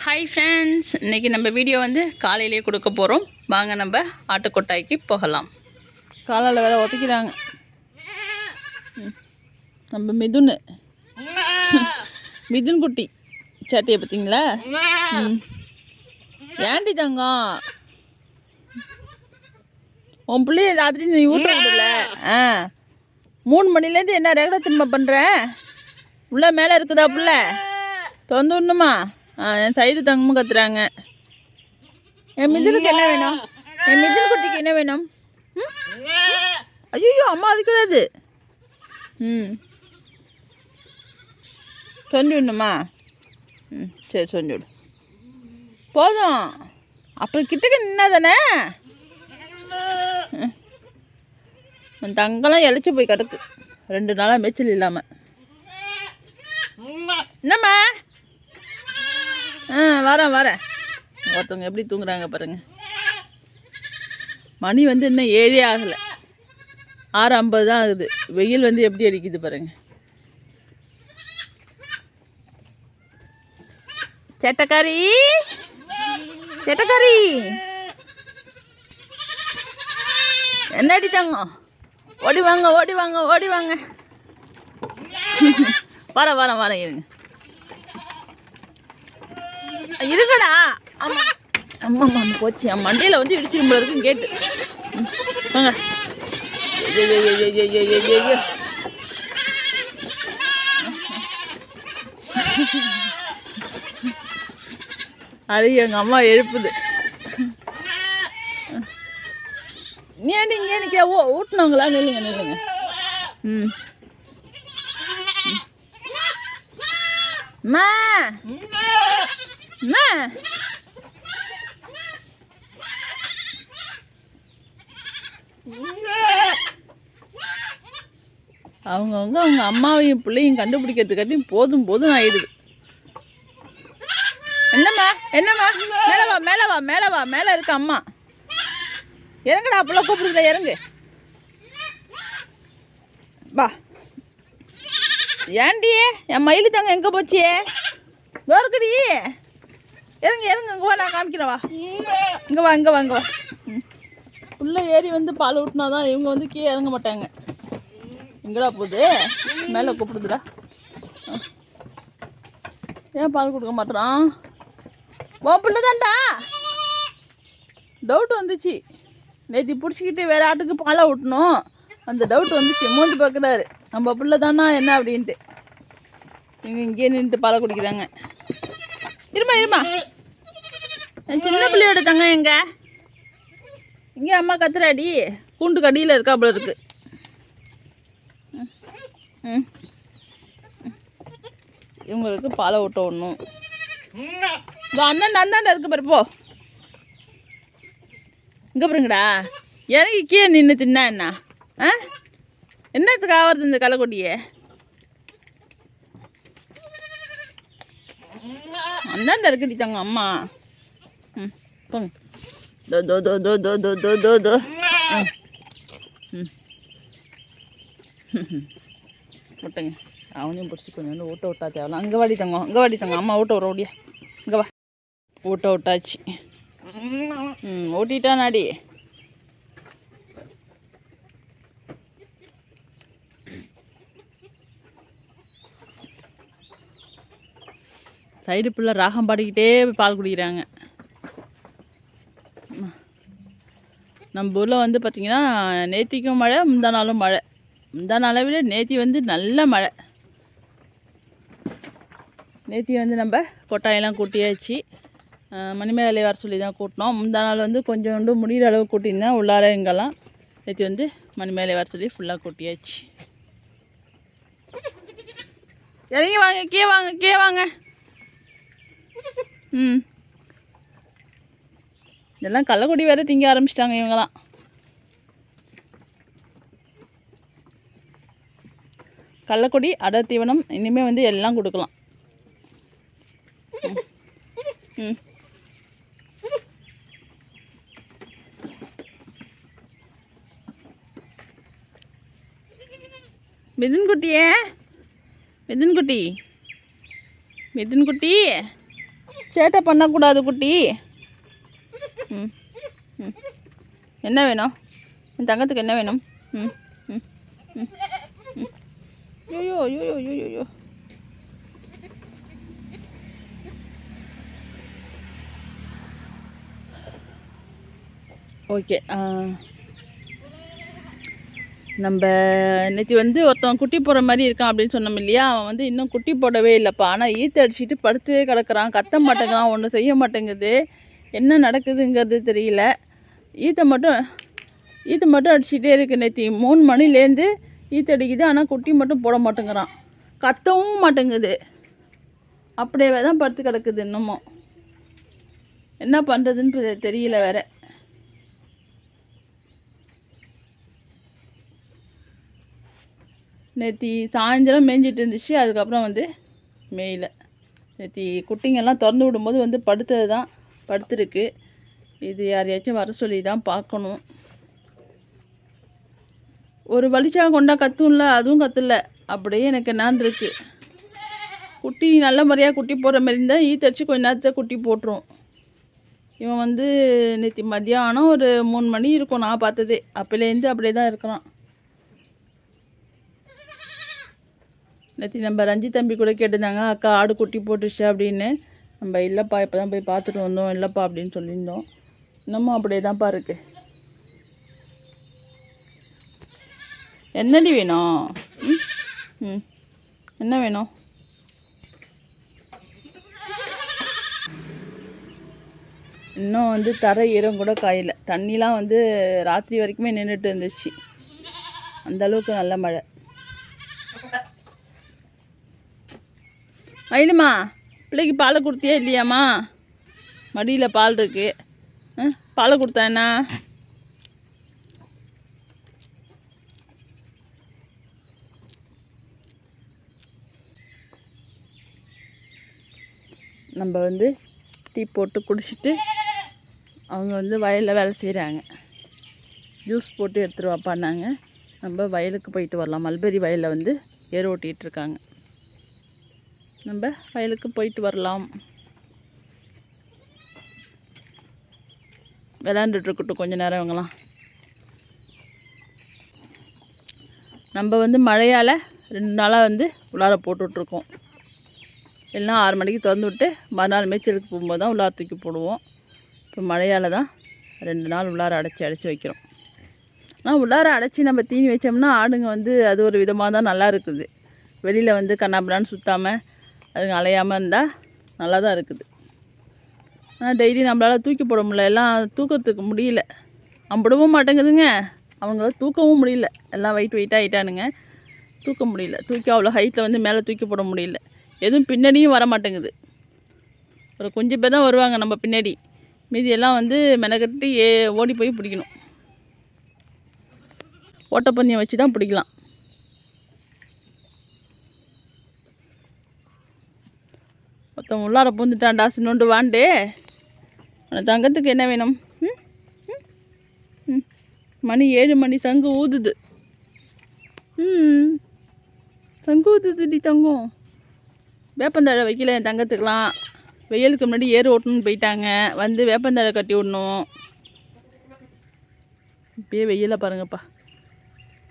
Hi friends இன்றைக்கி நம்ம video வந்து காலையிலேயே கொடுக்க போகிறோம் வாங்க நம்ம ஆட்டுக்கொட்டாய்க்கு போகலாம். காலால் வேற ஒதுக்கிறாங்க நம்ம மிதுன். மிதுன் குட்டி. சேட்டையை பார்த்தீங்களா? ஏண்டி தங்கம்? உன் பிள்ளைய ராத்திரி நீ ஊட்ட விடல. ஆ. மூணு மணிலேருந்து என்ன ரேகடா திரும்ப பண்ணுற உள்ள மேலே இருக்குதா பிள்ளை? திறந்து விடணுமா? என் சைடு தங்கமும் கத்துறாங்க. என் மிதிலுக்கு என்ன வேணும்? என் மிதில் குட்டிக்கு என்ன வேணும்? ம்? ஐயோ அம்மா அது. கிடையாது ம். சொல்லி விடணுமா? ம் சரி சொல்லி விடு. போதும். அப்புறம் கிட்டக்க நின்னா தானே. உன் தங்கெல்லாம் இழைச்சி போய் கிடக்கு. ரெண்டு நாளாக மேய்ச்சல் இல்லாமல் என்னம்மா? ஆ வரேன் வரேன். ஒருத்தவங்க எப்படி தூங்குறாங்க பாருங்க. மணி வந்து இன்னும் ஏழே ஆகலை. ஆறு ஐம்பது தான் ஆகுது. வெயில் வந்து எப்படி அடிக்குது பாருங்க. சேட்டக்காரி? சேட்டக்காரி? என்னடி தங்கம்? ஓடி வாங்க ஓடி வாங்க ஓடி வாங்க. வரேன் வரேன் வரேன் இருங்க. இருக்கடா அம்மா அம்மா அம்மா போச்சு. என் மண்டையில் வந்து இடிச்சிடும் போல இருக்குன்னு கேட்டு. ம், வாங்க. எங்கள் அம்மா எழுப்புது. நீ ஏன்டி இங்கே நிற்கிற ஓ ஊட்டினவங்களா? நில்லுங்க நில்லுங்க. ம். மா. அம்மா அவங்கவுங்க அவங்க அம்மாவையும் பிள்ளையும் கண்டுபிடிக்கிறதுக்காட்டியும் போதும் போதும் ஆயிடுது. என்னம்மா என்னம்மா? மேலே வா மேலே வா மேலே வா மேலே இருக்க அம்மா. இறங்குடா அப்பெல்லாம் கூப்பிடுதுல இறங்கு. வா. ஏண்டியே என் மயில் தாங்க எங்கே போச்சியே வேறுக்கடி இறங்க இறங்க இங்கே வா நான் காமிக்கிறேன் வா. இங்கே வா இங்கே வா இங்கே வா. ம். உள்ளே ஏறி வந்து பால் ஊட்டினா தான் இவங்க வந்து கீழே இறங்க மாட்டாங்க. எங்கடா போகுது? மேலே கூப்பிடுதுடா. ஏன் பால் கொடுக்க மாட்டேறான் ஓ பிள்ளை தான்டா டவுட் வந்துச்சு. நேற்று பிடிச்சிக்கிட்டு வேறு ஆட்டுக்கு பாலை ஊட்டணும் அந்த டவுட் வந்துச்சு. மூஞ்சி பார்க்குறாரு. நம்ம பிள்ளை தானா என்ன அப்படின்ட்டு. இவங்க இங்கேயே நின்றுட்டு பாலை குடிக்கிறாங்க. இருமா இருமா. சின்ன பிள்ளையோட தங்க எங்க? இங்கே அம்மா கத்துறாடி. கூண்டு கடியில் இருக்கா போல இருக்கு. இவங்களுக்கு பாலை ஊட்ட இதோ அந்தாண்ட அந்தாண்ட இருக்கு பாரு போ. இங்கே பாருங்கடா. இறங்கி கீழே நின்று தின்னா என்ன? ஆ? என்னத்துக்கு ஆவறது இந்த களைக்கொடியை அந்தாண்ட இருக்குடி தங்க அம்மா. ம் போங்க. தோ தோ தோ தோ தோ தோ தோ தோ தோ. ம். விட்டுங்க அவனையும் பிடிச்சி கொஞ்சம் வந்து ஊட்ட விட்டா தேவலாம் அங்கே வாடி தங்கம் அங்கே வாடி தங்கம். அம்மா ஊட்ட விட்ற ஓடியா. இங்கே வா. ஊட்ட விட்டாச்சு. ம் ஓட்டிட்டானாடி. சைடு பிள்ளை ராகம் பாடிக்கிட்டே பால் குடிக்கிறாங்க. நம்ம ஊரில் வந்து பார்த்திங்கன்னா நேத்திக்கும் மழை முந்தா நாளும் மழை. முந்தா நாளை விட நேத்தி வந்து நல்ல மழை. நேத்தி வந்து நம்ம கொட்டாயெல்லாம் கூட்டியாச்சு. மணிமேகலை வர சொல்லி தான் கூட்டினோம். முந்தா நாள் வந்து கொஞ்சோண்டு முடிகிற அளவு கூட்டியிருந்தேன் உள்ளார இங்கெல்லாம் நேற்று வந்து மணிமேலை வர சொல்லி ஃபுல்லாக கூட்டியாச்சு. இறங்கி வாங்க கீழே வாங்க கீழே வாங்க. ம். இதெல்லாம் கள்ளக்குடி வேறு திங்க ஆரம்பிச்சிட்டாங்க இவங்கெல்லாம். கள்ளக்குடி அடர் தீவனம் இனிமேல் வந்து எல்லாம் கொடுக்கலாம். ம். மிதுன்குட்டியே? மிதின்குட்டி? குட்டியே மிதுன் குட்டி மிதுன் குட்டி சேட்டை பண்ணக்கூடாது குட்டி. ம் ம். என்ன வேணும்? என் தங்கத்துக்கு என்ன வேணும்? ம் ம் ம் ஐயோ ஐயோ ஐயோ ஐயோ ஓகே நம்ம நேற்று வந்து ஒருத்தன் குட்டி போடுற மாதிரி இருக்கான் அப்படின்னு சொன்னோம் இல்லையா? அவன் வந்து இன்னும் குட்டி போடவே இல்லைப்பா. ஆனால் ஈத்து அடிச்சுட்டு படுத்தே கிடக்குறான். கத்த மாட்டேங்கிறான். ஒன்றும் செய்ய மாட்டேங்குது. என்ன நடக்குதுங்கிறது தெரியல. ஈத்தை மட்டும் ஈத்தை மட்டும் அடிச்சுட்டே இருக்குது நேற்று மூணு மணிலேருந்து ஈத்து அடிக்குது. ஆனால் குட்டி மட்டும் போட மாட்டேங்கிறான். கத்தவும் மாட்டேங்குது. அப்படியே தான் படுத்து கிடக்குது இன்னமும். என்ன பண்ணுறதுன்னு தெரியல வேறு. நேற்று சாயந்தரம் மேய்ஞ்சிட்டு இருந்துச்சு அதுக்கப்புறம் வந்து மேயில. நேற்று குட்டிங்கெல்லாம் திறந்து விடும்போது வந்து படுத்தது தான் படுத்துருக்கு. இது யாரையாச்சும் வர சொல்லி தான் பார்க்கணும். ஒரு வலிச்சா கொண்டா கத்தும்ல அதுவும் கத்துல அப்படியே எனக்கு என்னான் இருக்கு. குட்டி நல்ல முறையாக குட்டி போடுற மாதிரி இருந்தால் ஈத்தடிச்சு கொஞ்ச நேரத்தில் குட்டி போட்டுரும். இவன் வந்து நேற்று மத்தியானம் ஒரு மூணு மணி இருக்கும் நான் பார்த்ததே. அப்போலேருந்து அப்படியே தான் இருக்கிறான் நேற்று நம்ம ரஞ்சித் தம்பி கூட கேட்டிருந்தாங்க அக்கா ஆடு குட்டி போட்டுச்சு அப்படின்னு. நம்ம இல்லைப்பா இப்போ தான் போய் பார்த்துட்டு வந்தோம். இல்லைப்பா அப்படின்னு சொல்லியிருந்தோம். இன்னமும் அப்படியே தான்ப்பா இருக்கு. என்னடி வேணும்? ம்? என்ன வேணும்? இன்னும் வந்து தர ஈரம் கூட காயலை. தண்ணிலாம் வந்து ராத்திரி வரைக்குமே நின்றுட்டு இருந்துச்சு. அந்தளவுக்கு நல்ல மழை. மயிலுமா பிள்ளைக்கு பாலை கொடுத்தியா இல்லையாம்மா? மடியில் பால் இருக்கு. ஆ, பாலை கொடுத்தா என்ன? நம்ம வந்து டீ போட்டு குடிச்சிட்டு அவங்க வந்து வயலில் வேலை செய்கிறாங்க ஜூஸ் போட்டு எடுத்துகிட்டு வாப்பான்னாங்க. நம்ம வயலுக்கு போயிட்டு வரலாம். மல்பெரி வயலில் வந்து ஏர் ஓட்டிகிட்டு இருக்காங்க. நம்ம வயலுக்கு போயிட்டு வரலாம். விளாண்டுட்டு இருக்கட்டும் நேரம் இவங்களாம் நம்ம வந்து மழையால் ரெண்டு நாளாக வந்து உள்ளார போட்டுட்ருக்கோம். எல்லாம் ஆறு மணிக்கு திறந்து விட்டு மறுநாள் மேய்ச்சலுக்கு போகும்போது தான் உள்ளார தூக்கி போடுவோம். இப்போ மழையால் தான் ரெண்டு நாள் உள்ளார அடைச்சி அடைச்சி வைக்கிறோம். ஆனால் உள்ளார அடைச்சி நம்ம தீனி வச்சோம்னா ஆடுங்க வந்து அது ஒரு விதமாக தான் நல்லா இருக்குது. வெளியில் வந்து கண்ணாபிரான்னு சுற்றாமல் அதுங்க அலையாமல் இருந்தால் நல்லா தான் இருக்குது. ஆனால் டெய்லி நம்மளால் தூக்கி போட முடியல. எல்லாம் தூக்கத்துக்கு முடியல. அம்பிடவும் மாட்டேங்குதுங்க. அவங்களால தூக்கவும் முடியல. எல்லாம் வெயிட் வெயிட்டாக ஆகிட்டானுங்க தூக்க முடியல. தூக்கி அவ்வளோ ஹைட்டில் வந்து மேலே தூக்கி போட முடியல. எதுவும் பின்னாடியும் வர மாட்டேங்குது. ஒரு கொஞ்சம் பேர் தான் வருவாங்க நம்ம பின்னாடி. மீதி எல்லாம் வந்து மெனக்கட்டி ஏ ஓடி போய் பிடிக்கணும். ஓட்டப்பந்தயம் வச்சு தான் பிடிக்கலாம். அவன் உள்ளார பூந்துட்டான்டா சின்னோண்டு வாண்டே. உனக்கு தங்கத்துக்கு என்ன வேணும்? ம்? ம்? மணி ஏழு மணி சங்கு ஊதுது. ம். சங்கு ஊதுதுடி தங்கம். வேப்பந்தழை வைக்கல என் தங்கத்துக்கெலாம் வெயிலுக்கு முன்னாடி ஏர் ஓட்டணும்னு போயிட்டாங்க. வந்து வேப்பந்தழை கட்டி விடணும். இப்பயே வெயில பாருங்கப்பா.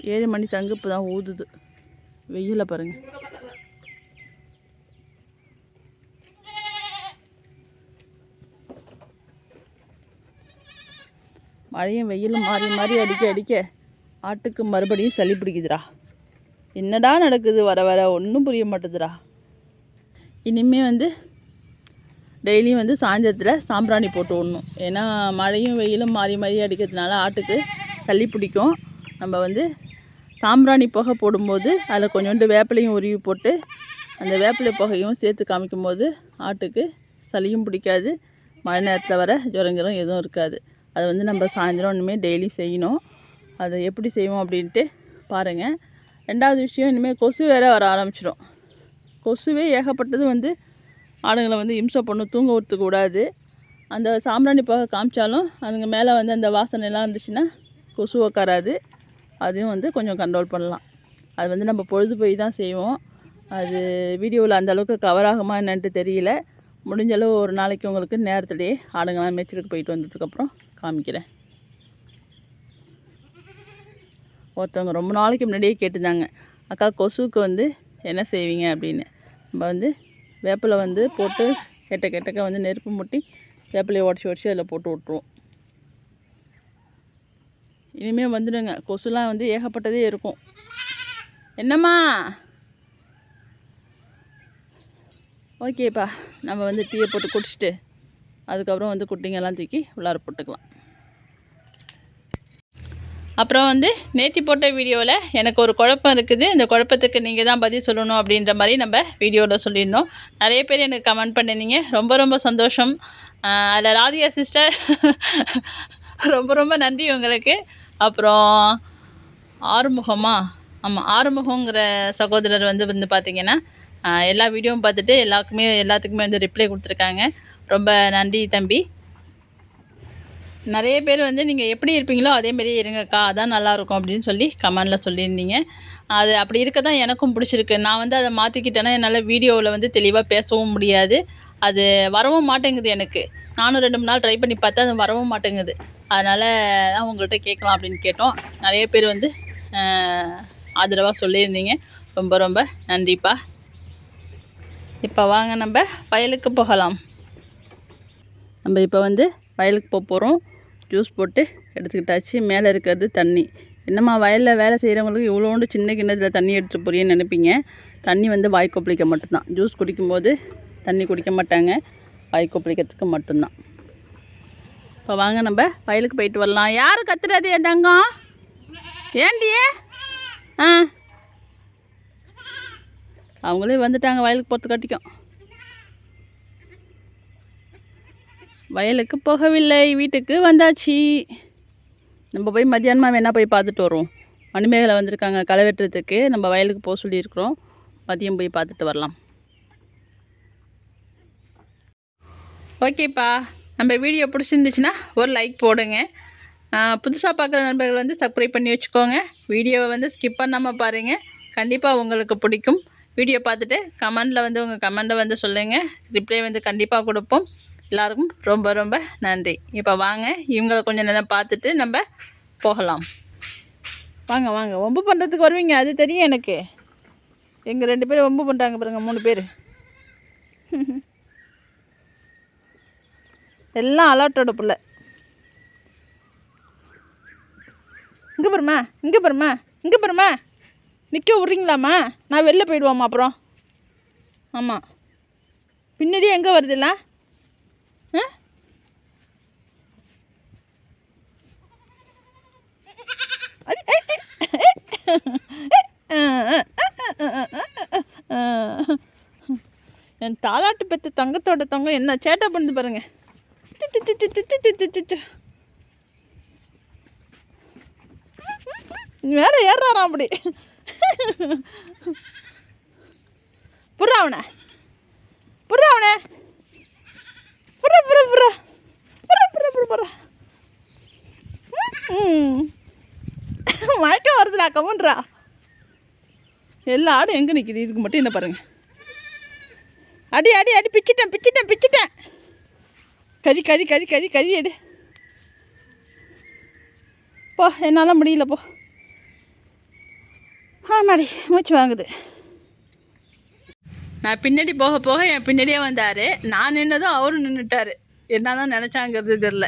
ஏழு மணி சங்கு இப்போ தான் ஊதுது. வெயில பாருங்கள் மழையும் வெயிலும் மாறி மாறி அடிக்க அடிக்க ஆட்டுக்கு மறுபடியும் சளி பிடிக்குதுடா. என்னடா நடக்குது? வர வர ஒன்றும் புரிய மாட்டேதுடா. இனிமே வந்து டெய்லியும் வந்து சாயந்தரத்தில் சாம்பிராணி போட்டு விடணும் ஏன்னா மழையும் வெயிலும் மாறி மாறி அடிக்கிறதுனால ஆட்டுக்கு சளி பிடிக்கும். நம்ம வந்து சாம்பிராணி புகை போடும்போது அதில் கொஞ்சோண்டு வேப்பிலையும் உருவி போட்டு அந்த வேப்பிலை புகையும் சேர்த்து காமிக்கும்போது ஆட்டுக்கு சளியும் பிடிக்காது. மழை நேரத்தில் வர ஜுரங்கிறம் எதுவும் இருக்காது. அதை வந்து நம்ம சாயந்தரம் இனிமேல் டெய்லி செய்யணும். அதை எப்படி செய்வோம் அப்படின்ட்டு பாருங்கள் ரெண்டாவது விஷயம் இனிமேல் கொசு வேற வர ஆரம்பிச்சிடும் கொசுவே ஏகப்பட்டது வந்து ஆடுங்களை வந்து இம்சை பண்ணும் தூங்க விட்டுக்க கூடாது. அந்த சாம்பிராணி போக காமிச்சாலும் அதுங்க மேலே வந்து அந்த வாசனைலாம் இருந்துச்சுன்னா கொசு உக்காராது. அதையும் வந்து கொஞ்சம் கண்ட்ரோல் பண்ணலாம். அது வந்து நம்ம பொழுது போய் தான் செய்வோம். அது வீடியோவில் அந்த அளவுக்கு கவர் ஆகுமா என்னன்ட்டு தெரியல. முடிஞ்ச அளவு ஒரு நாளைக்கு உங்களுக்கு நேரத்துலேயே ஆடுங்களாம் மேய்ச்சலுக்கு போயிட்டு வந்ததுக்கப்புறம் காமிக்கிறேன். ஒருத்தவங்க ரொம்ப நாளைக்கு முன்னாடியே கேட்டிருந்தாங்க. அக்கா கொசுவுக்கு வந்து என்ன செய்வீங்க? அப்படின்னு. நம்ம வந்து வேப்பிலை வந்து போட்டு கெட்ட கெட்டக்க வந்து நெருப்பு முட்டி வேப்பிலையை உடச்சி உடச்சி அதில் போட்டு விட்ருவோம் இனிமேல் வந்துடுங்க. கொசுலாம் வந்து ஏகப்பட்டதே இருக்கும். என்னம்மா? ஓகேப்பா. நம்ம வந்து டீயை போட்டு குடிச்சிட்டு அதுக்கப்புறம் வந்து குட்டிங்கெல்லாம் தூக்கி உள்ளார போட்டுக்கலாம். அப்புறம் வந்து நேத்தி போட்ட வீடியோவில் எனக்கு ஒரு குழப்பம் இருக்குது. இந்த குழப்பத்துக்கு நீங்கள் தான் பதில் சொல்லணும் அப்படின்ற மாதிரி நம்ம வீடியோவில் சொல்லியிருந்தோம். நிறைய பேர் எனக்கு கமெண்ட் பண்ணியிருந்தீங்க. ரொம்ப ரொம்ப சந்தோஷம். அதில் ராதிகா சிஸ்டர் ரொம்ப ரொம்ப நன்றி உங்களுக்கு. அப்புறம் ஆறுமுகமா? ஆமாம் ஆறுமுகங்கிற சகோதரர் வந்து வந்து பார்த்திங்கன்னா எல்லா வீடியோவும் பார்த்துட்டு எல்லாருக்குமே எல்லாத்துக்குமே வந்து ரிப்ளை கொடுத்துருக்காங்க. ரொம்ப நன்றி தம்பி. நிறைய பேர் வந்து நீங்கள் எப்படி இருப்பீங்களோ அதே மாதிரியே இருங்கக்கா அதான் நல்லாயிருக்கும் அப்படின்னு சொல்லி கமெண்டில் சொல்லியிருந்தீங்க. அது அப்படி இருக்க தான் எனக்கும் பிடிச்சிருக்கு. நான் வந்து அதை மாற்றிக்கிட்டேன்னா என்னால் வீடியோவில் வந்து தெளிவாக பேசவும் முடியாது. அது வரவும் மாட்டேங்குது எனக்கு. நானும் ரெண்டு மூணு நாள் ட்ரை பண்ணி பார்த்தா அது வரவும் மாட்டேங்குது. அதனால் தான் உங்கள்கிட்ட கேட்கலாம் அப்படின்னு கேட்டோம். நிறைய பேர் வந்து ஆதரவாக சொல்லியிருந்தீங்க. ரொம்ப ரொம்ப நன்றிப்பா. இப்போ வாங்க நம்ம வயலுக்கு போகலாம். நம்ம இப்போ வந்து வயலுக்கு போக போகிறோம் ஜூஸ் போட்டு எடுத்துக்கிட்டாச்சு. மேலே இருக்கிறது தண்ணி. என்னம்மா வயலில் வேலை செய்கிறவங்களுக்கு இவ்வளோண்டு சின்ன கிண்ணத்தில் தண்ணி எடுத்துகிட்டு போறியன்னு நினைப்பீங்க. தண்ணி வந்து வாய் கொப்பளிக்க மட்டும்தான். ஜூஸ் குடிக்கும்போது தண்ணி குடிக்க மாட்டாங்க. வாய் கொப்பளிக்கிறதுக்கு மட்டும்தான். இப்போ வாங்க நம்ம வயலுக்கு போயிட்டு வரலாம். யார் கத்துறது என் தங்கம்? ஏண்டியே ஆ. அவங்களே வந்துட்டாங்க வயலுக்கு போகிறது கட்டிக்கும் வயலுக்கு போகவில்லை வீட்டுக்கு வந்தாச்சு. நம்ம போய் மத்தியானமாக வேணால் போய் பார்த்துட்டு வருவோம். மணிமேகலை வந்திருக்காங்க களை வெட்டுறதுக்கு. நம்ம வயலுக்கு போக சொல்லியிருக்கிறோம். மதியம் போய் பார்த்துட்டு வரலாம். ஓகேப்பா. நம்ம வீடியோ பிடிச்சிருந்துச்சுன்னா ஒரு லைக் போடுங்க. புதுசாக பார்க்குற நண்பர்கள் வந்து சப்ஸ்கிரைப் பண்ணி வச்சுக்கோங்க. வீடியோவை வந்து ஸ்கிப் பண்ணாமல் பாருங்கள் கண்டிப்பாக உங்களுக்கு பிடிக்கும். வீடியோ பார்த்துட்டு கமெண்டில் வந்து உங்கள் கமெண்ட்டை வந்து சொல்லுங்கள் ரிப்ளை வந்து கண்டிப்பாக கொடுப்போம். எல்லாருக்கும் ரொம்ப ரொம்ப நன்றி. இப்போ வாங்க இவங்களை கொஞ்சம் நேரம் பார்த்துட்டு நம்ம போகலாம். வாங்க வாங்க. ஒம்பு பண்ணுறதுக்கு வருவீங்க அது தெரியும் எனக்கு. எங்கள் ரெண்டு பேரும் ஒம்பு பண்ணுறாங்க பாருங்க மூணு பேர். எல்லாம் அலாட்டோட பிள்ளை. இங்கே பெருமா இங்கே பெருமா இங்கே பெருமா நிற்க விட்றீங்களாம்மா? நான் வெளில போயிடுவாம்மா அப்புறம். ஆமாம் பின்னாடியே எங்கே வருதுல்ல என் தாலாட்டு பெற்ற தங்கத்தோட தங்கம் என்ன? சேட்டா பண்ணுது பாருங்க. வேற ஏறாராம் அப்படி. புறாவன புறாவன புறா அவனை புறா. புறா புறா புறா புறா. ம். மயக்கம் வருதுடா கமன்றா எல்லா ஆடும் எங்கே நிற்கிது இதுக்கு மட்டும் என்ன பாருங்க. அடி அடி அடி பிச்சிட்டேன் பிச்சிட்டேன் பிச்சிட்டேன். கறி கறி கறி கறி கறி எடு. போ என்னால் முடியல போ. ஆமாடி மூச்சு வாங்குது. நான் பின்னாடி போக போக என் பின்னாடியே வந்தார். நான் நின்னதும் அவரும் நின்றுட்டார் என்ன தான் நினச்சாங்கிறது தெரில